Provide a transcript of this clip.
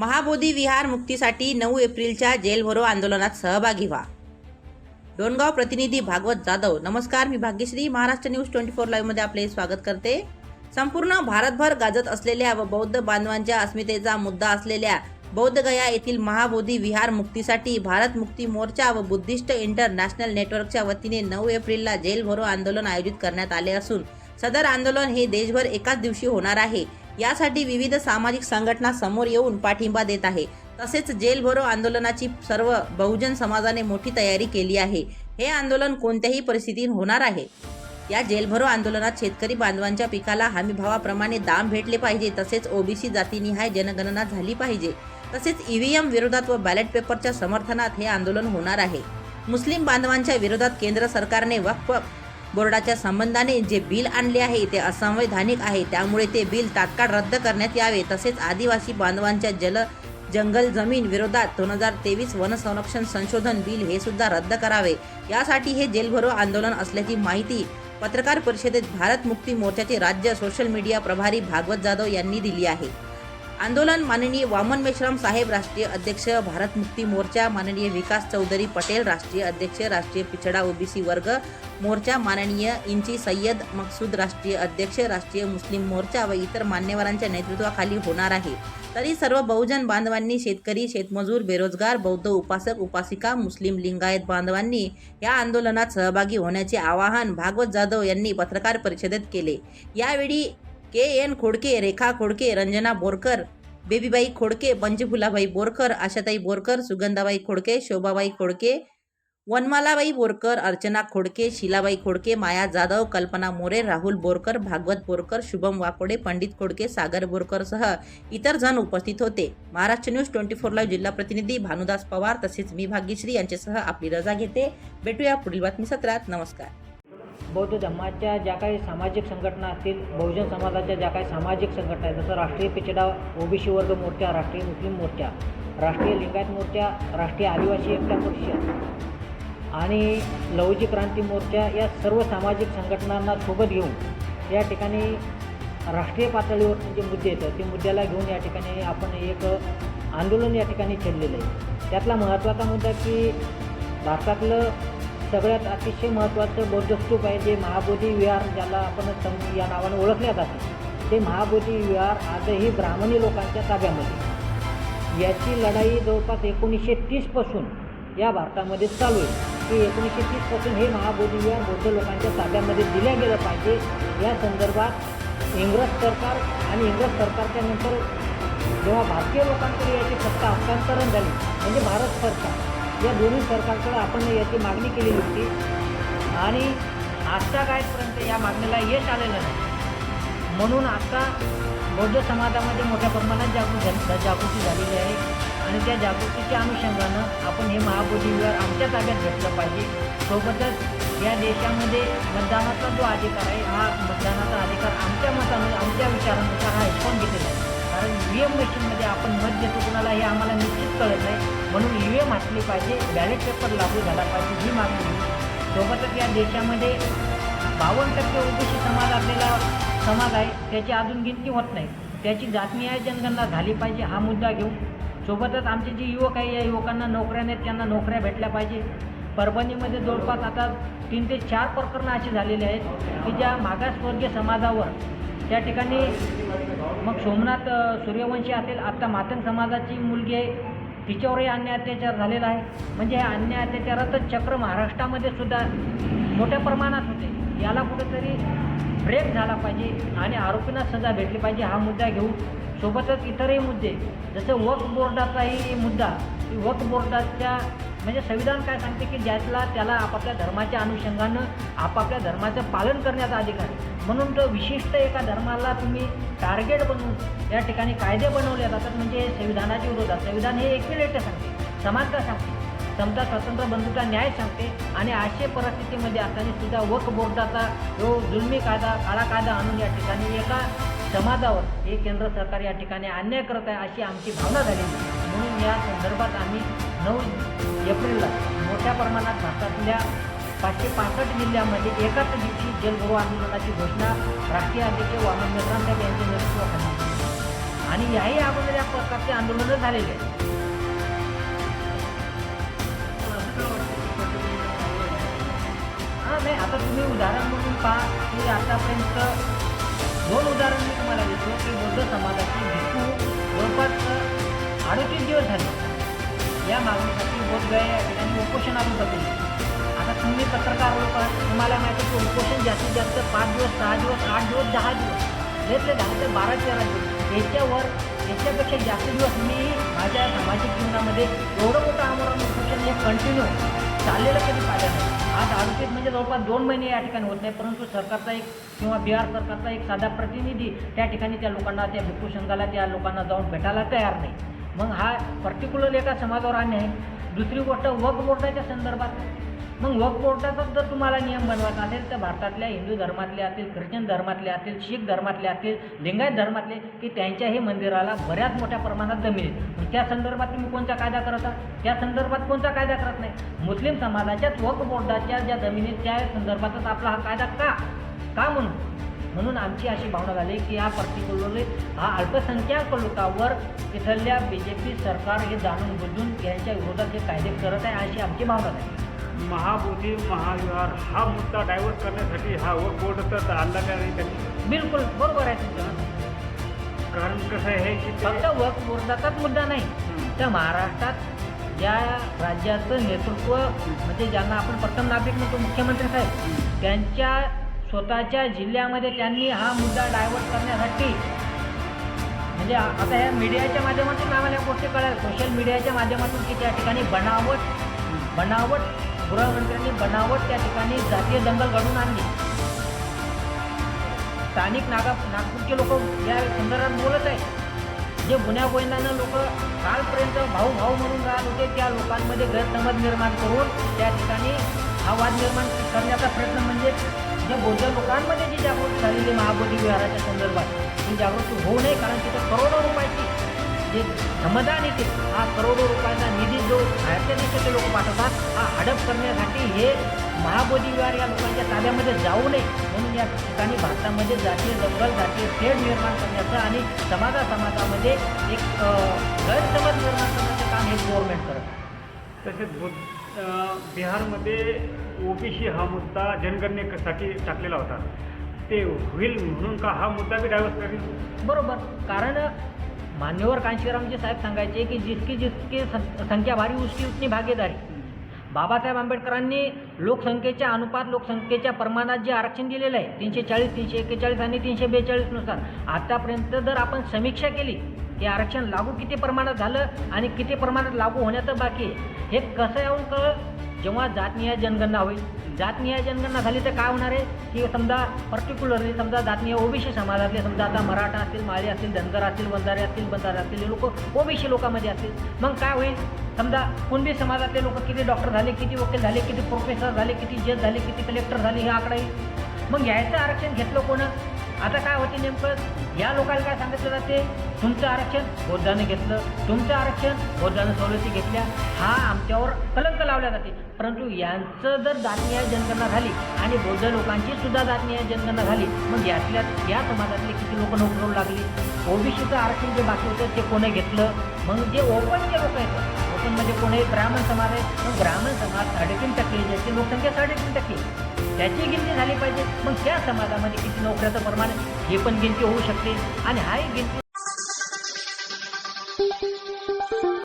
महाबोधी विहार मुक्तीसाठी नऊ एप्रिलच्या जेल भरो आंदोलनात सहभागी व्हा. डोणगाव प्रतिनिधी भागवत जाधव. नमस्कार मी Bhagyashree. Maharashtra news twenty four लाईव्हमध्ये आपले स्वागत करते. संपूर्ण भारतभर गाजत असलेल्या व बौद्ध बांधवांच्या अस्मितेचा मुद्दा असलेल्या बौद्धगया येथील महाबोधी विहार मुक्तीसाठी भारत मुक्ती मोर्चा व बुद्धिस्ट इंटरनॅशनल नेटवर्कच्या वतीने नऊ एप्रिलला जेल भरो आंदोलन आयोजित करण्यात आले असून सदर आंदोलन हे देशभर एकाच दिवशी होणार आहे. यासाठी विविध सामाजिक संघटना समोर येऊन पाठिंबा देत आहे. तसेच जेलभरो आंदोलनाची सर्व बहुजन समाजाने मोठी तयारी केली आहे. हे आंदोलन कोणत्याही परिस्थितीत होणार आहे. या जेलभरो आंदोलनात शेतकरी बांधवांच्या पिकाला हमीभावाप्रमाणे दाम भेटले पाहिजे तसेच ओबीसी जातीनिहाय जनगणना झाली पाहिजे. तसेच ईव्हीएम विरोधात व बॅलेट पेपरच्या समर्थनात हे आंदोलन होणार आहे. मुस्लिम बांधवांच्या विरोधात केंद्र सरकारने वक्फ बोर्डाच्या संबंधाने जे बिल आणले आहे ते असंवैधानिक आहे. त्यामुळे ते बिल तात्काळ रद्द करण्यात यावे. तसेच आदिवासी बांधवांच्या जल जंगल जमीन विरोधात दोन हजार तेवीस वन संरक्षण संशोधन बिल हे सुद्धा रद्द करावे. यासाठी हे जेलभरो आंदोलन असल्याची माहिती पत्रकार परिषदेत भारत मुक्ती मोर्चाचे राज्य सोशल मीडिया प्रभारी भागवत जाधव यांनी दिली आहे. आंदोलन माननीय वामन मेश्राम साहेब राष्ट्रीय अध्यक्ष भारत मुक्ती मोर्चा माननीय विकास चौधरी पटेल राष्ट्रीय अध्यक्ष राष्ट्रीय पिछडा ओबीसी वर्ग मोर्चा माननीय इंची सय्यद मकसूद राष्ट्रीय अध्यक्ष राष्ट्रीय मुस्लिम मोर्चा व इतर मान्यवरांच्या नेतृत्वाखाली होणार आहे. तरी सर्व बहुजन बांधवांनी शेतकरी शेतमजूर बेरोजगार बौद्ध उपासक उपासिका मुस्लिम लिंगायत बांधवांनी या आंदोलनात सहभागी होण्याचे आवाहन भागवत जाधव यांनी पत्रकार परिषदेत केले. यावेळी के एन खोडके रेखा खोडके रंजना बोरकर बेबीबाई खोडके पंचफुलाबाई बोरकर आशाताई बोरकर सुगंधाबाई खोडके शोभाबाई खोडके वनमालाबाई बोरकर अर्चना खोडके शिलाबाई खोडके माया जाधव कल्पना मोरे राहुल बोरकर भागवत बोरकर शुभम वाकोडे पंडित खोडके सागर बोरकरसह इतर जण उपस्थित होते. Maharashtra news twenty four live जिल्हा प्रतिनिधी भानुदास पवार तसेच मी भाग्यश्री यांच्यासह आपली रजा घेते. भेटूया पुढील बातमी सत्रात. नमस्कार. बौद्ध धर्माच्या ज्या काही सामाजिक संघटना असतील बहुजन समाजाच्या ज्या काही सामाजिक संघटना आहेत जसं राष्ट्रीय पिछडा ओबीसी वर्ग मोर्चा राष्ट्रीय मुस्लिम मोर्चा राष्ट्रीय लिंगायत मोर्चा राष्ट्रीय आदिवासी एकता परिषद आणि लहुजी क्रांती मोर्चा या सर्व सामाजिक संघटनांना सोबत घेऊन या ठिकाणी राष्ट्रीय पातळीवर जे मुद्दे येतात ते मुद्द्याला घेऊन या ठिकाणी आपण एक आंदोलन या ठिकाणी छेडलेलं आहे. त्यातला महत्त्वाचा मुद्दा की भारतातलं सगळ्यात अतिशय महत्त्वाचं बौद्धस्तूप आहे जे महाबोधी विहार ज्याला आपण सं या नावाने ओळखल्या जातं ते महाबोधी विहार आजही ब्राह्मणी लोकांच्या ताब्यामध्ये. याची लढाई जवळपास एकोणीसशे तीसपासून या भारतामध्ये चालू आहे. की एकोणीसशे तीसपासून हे महाबोधी विहार बौद्ध लोकांच्या ताब्यामध्ये दिल्या गेलं पाहिजे. या संदर्भात इंग्रज सरकार आणि इंग्रज सरकारच्या नंतर जेव्हा भारतीय लोकांकडे याची सत्ता हस्तांतरण झाली म्हणजे भारत सरकार या दोन्ही सरकारकडे आपण याची मागणी केली होती. आणि आजच्या कायपर्यंत या मागणीला यश आलेलं नाही. म्हणून आता बौद्ध समाजामध्ये मोठ्या प्रमाणात जागृत जागृती झालेली आहे. आणि त्या जागृतीच्या अनुषंगानं आपण हे महाबोधीवर आमच्या ताब्यात घेतलं पाहिजे. सोबतच या देशामध्ये मतदानाचा जो अधिकार आहे हा मतदानाचा अधिकार आमच्या मतानं आमच्या विचारानुसार हा हिसकावून घेतलेला आहे. कारण ई एम मशीनमध्ये आपण मत देतो कुणाला हे आम्हाला निश्चित कळत नाही. म्हणून ई व्ही एम असली पाहिजे बॅलेट पेपर लागू झाला पाहिजे ही मागणी होती सोबतच या देशामध्ये बावन्न टक्के ओबीसी समाज असलेला समाज आहे त्याची अजून गिनती होत नाही. त्याची जातनीय जनगणना झाली पाहिजे हा मुद्दा घेऊन. सोबतच आमचे जे युवक आहे या युवकांना नोकऱ्या नाहीत त्यांना नोकऱ्या भेटल्या पाहिजे. परभणीमध्ये जवळपास आता तीन ते चार प्रकरणं अशी झालेली आहेत की ज्या मागासवर्गीय समाजावर त्या ठिकाणी मग सोमनाथ सूर्यवंशी असेल. आत्ता मातंग समाजाची मुलगी आहे. तिच्यावरही अन्याय अत्याचार झालेला आहे. म्हणजे हे अन्याय अत्याचाराचं चक्र महाराष्ट्रामध्ये सुद्धा मोठ्या प्रमाणात होते. याला कुठेतरी ब्रेक झाला पाहिजे आणि आरोपींना सजा भेटली पाहिजे हा मुद्दा घेऊन. सोबतच इतरही मुद्दे जसं वक्फ बोर्डाचाही मुद्दा की वक्फ बोर्डाच्या म्हणजे संविधान काय सांगते की ज्यातला त्याला आपापल्या धर्माच्या अनुषंगानं आपापल्या धर्माचं पालन करण्याचा अधिकार. आहे म्हणून तो विशिष्ट एका धर्माला तुम्ही टार्गेट बनवून या ठिकाणी कायदे बनवले जातात म्हणजे संविधानाच्या विरोधात संविधान हे इक्विलेटर सांगते समानता सांगते. समता स्वातंत्र्य बंधुता न्याय सांगते आणि अशा परिस्थितीमध्ये असताना सुद्धा वक बोर्डाचा जो जुलमी कायदा काळा कायदा आणून या ठिकाणी एका समाजावर हे केंद्र सरकार या ठिकाणी अन्याय करत आहे अशी आमची भावना झालेली आहे. म्हणून या संदर्भात आम्ही नऊ एप्रिलला मोठ्या प्रमाणात भारतातल्या पाचशे पासष्ट जिल्ह्यामध्ये एकाच दिवशी जलभरो आंदोलनाची घोषणा राष्ट्रीय अध्यक्ष वामन मेश्राम साहेब यांच्या नेतृत्वाखाली आणि याही अगोदर या प्रकारचे आंदोलनं झालेले आहेत तुम्ही उदाहरण म्हणून पहा. की आतापर्यंत दोन उदाहरण मी तुम्हाला देतो. की बौद्ध समाजाची भिक्खू जवळपास अडतीस दिवस झाले. या मागणीसाठी बोधगया या ठिकाणी उपोषणातून बघितले आता तुम्ही पत्रकार लोक तुम्हाला माहिती आहे की उपोषण जास्तीत जास्त पाच दिवस सहा दिवस आठ दिवस दहा दिवस. घेतले दहा ते बारा तेरा दिवस. याच्यावर याच्यापेक्षा जास्त दिवस मी माझ्या सामाजिक जीवनामध्ये एवढं मोठं आमरण उपोषण हे कंटिन्यू चाललेलं कधी पाहिलं नाही. म्हणजे जवळपास दोन महिने या ठिकाणी होत नाही परंतु सरकारचा एक किंवा बिहार सरकारचा एक साधा प्रतिनिधी त्या ठिकाणी त्या लोकांना त्या भिक्खू संघाला त्या लोकांना जाऊन भेटायला तयार नाही. मग हा पर्टिक्युलर एका समाजावर अन्याय आहे. दुसरी गोष्ट वक बोर्डाच्या संदर्भात मग वक्फ बोर्डाचा जर तुम्हाला नियम बनवायचा असेल तर भारतातल्या हिंदू धर्मातले असतील ख्रिश्चन धर्मातले असतील शीख धर्मातले असतील लिंगायत धर्मातले की त्यांच्या हे मंदिराला बऱ्याच मोठ्या प्रमाणात जमीन आहेत. त्या संदर्भात तुम्ही कोणता कायदा करत आहात? त्या संदर्भात कोणता कायदा करत नाही. मुस्लिम समाजाच्याच वक्फ बोर्डाच्या ज्या जमिनी त्या संदर्भातच आपला हा कायदा का? का म्हणून? म्हणून आमची अशी भावना झाली की हा पर्टिक्युलरली हा अल्पसंख्याक लोकांवर इथल्या बी जे पी सरकार हे जाणून बुजून यांच्या विरोधात जे कायदे करत आहे अशी आमची भावना आहे महाबोधी महाविहार हा मुद्दा डायव्हर्ट करण्यासाठी हा वक बोर्ड तर आणला नाही त्यांनी बिलकुल बरोबर आहे तुमचं. कारण कसं आहे की ते- फक्त वक्फ बोर्डाचाच मुद्दा नाही. तर महाराष्ट्रात ज्या राज्याचं नेतृत्व म्हणजे ज्यांना आपण प्रथम नागरिक म्हणतो मुख्यमंत्री साहेब त्यांच्या स्वतःच्या जिल्ह्यामध्ये त्यांनी हा मुद्दा डायव्हर्ट करण्यासाठी म्हणजे आ- आता या मीडियाच्या माध्यमातून आम्हाला या गोष्टी कळाल्या. सोशल मीडियाच्या माध्यमातून की त्या ठिकाणी बनावट बनावट गृहमंत्र्यांनी बनावट त्या ठिकाणी जातीय दंगल घडून आणली. स्थानिक नागा नागपूरचे लोक या संदर्भात बोलत आहेत. जे गुन्ह्या गोविंदानं लोक कालपर्यंत भाऊ भाऊ म्हणून राहत होते त्या लोकांमध्ये गैरसमज निर्माण करून त्या ठिकाणी हा वाद निर्माण करण्याचा प्रयत्न म्हणजे जे बौद्ध लोकांमध्ये जी जागृती झालेली महाबोधी विहाराच्या संदर्भात ही जागृती होऊ नये कारण तिथं करोडो रुपयाची जे श्रमदान येते. हा करोडो रुपयाचा निधी जो बाहेरच्या देशाचे लोक पाठवतात हा हडप करण्यासाठी हे महाबोधी विहार या लोकांच्या ताब्यामध्ये जाऊ नये. म्हणून या ठिकाणी भारतामध्ये जातीय दंगल जातीय तेढ निर्माण करण्याचं आणि समाजा समाजामध्ये एक गैरसमज निर्माण करण्याचं काम हे गव्हर्नमेंट करत तसेच बुद्ध बिहारमध्ये ओबीसी हा मुद्दा जनगणनेसाठी टाकलेला होता. ते होईल म्हणून का हा मुद्दा बी डायव्हर्ट करेल बरोबर. कारण मान्यवर कांशीरामजी साहेब सांगायचे की जितकी जितकी सं- संख्या भारी उसकी उतनी भागीदारी. बाबासाहेब आंबेडकरांनी लोकसंख्येच्या अनुपात लोकसंख्येच्या प्रमाणात जे आरक्षण दिलेलं आहे तीनशे चाळीस तीनशे एक्केचाळीस आणि तीनशे बेचाळीसनुसार आतापर्यंत जर आपण समीक्षा केली की आरक्षण लागू किती प्रमाणात झालं आणि किती प्रमाणात लागू होण्याचं बाकी आहे हे कसं येऊन कळ जेव्हा जातनिहाय जनगणना होईल जातनिहाय जनगणना झाली तर काय होणार आहे? की समजा पर्टिक्युलरली समजा जातनीय ओबीसी समाजातले समजा आता मराठा असतील माळी असतील धनगर असतील बंजारे असतील बंधारे असतील हे लोक ओबीसी लोकांमध्ये असतील. मग काय होईल? समजा कुणबी समाजातले लोक किती डॉक्टर झाले किती वकील झाले किती प्रोफेसर झाले किती जज झाले किती कलेक्टर झाले हे आकडा येईल. मग यायचं आरक्षण घेतलं कोणं? आता काय होते नेमकं? या लोकांना काय सांगितलं जाते? तुमचं आरक्षण बौद्धाने घेतलं. तुमचं आरक्षण बौद्धानं सवलती घेतल्या. हा आमच्यावर कलंक लावला जाते. परंतु यांचं जर जातनीय जनगणना झाली आणि बौद्ध लोकांची सुद्धा जातनीय जनगणना झाली मग यातल्या या समाजातले किती लोक नोकरू लागली? ओबीसीचं आरक्षण जे बाकी होतं ते कोणी घेतलं? मग जे ओपन जे लोक आहेत ओपन म्हणजे कोणी? ब्राह्मण समाज आहे. मग ब्राह्मण समाज साडेतीन टक्के ज्याची लोकसंख्या साडेतीन टक्के. त्याची गिनती झाली पाहिजे. मग त्या समाजामध्ये किती नोकऱ्याचं प्रमाण हे पण गिनती होऊ शकते. आणि हाही गिनती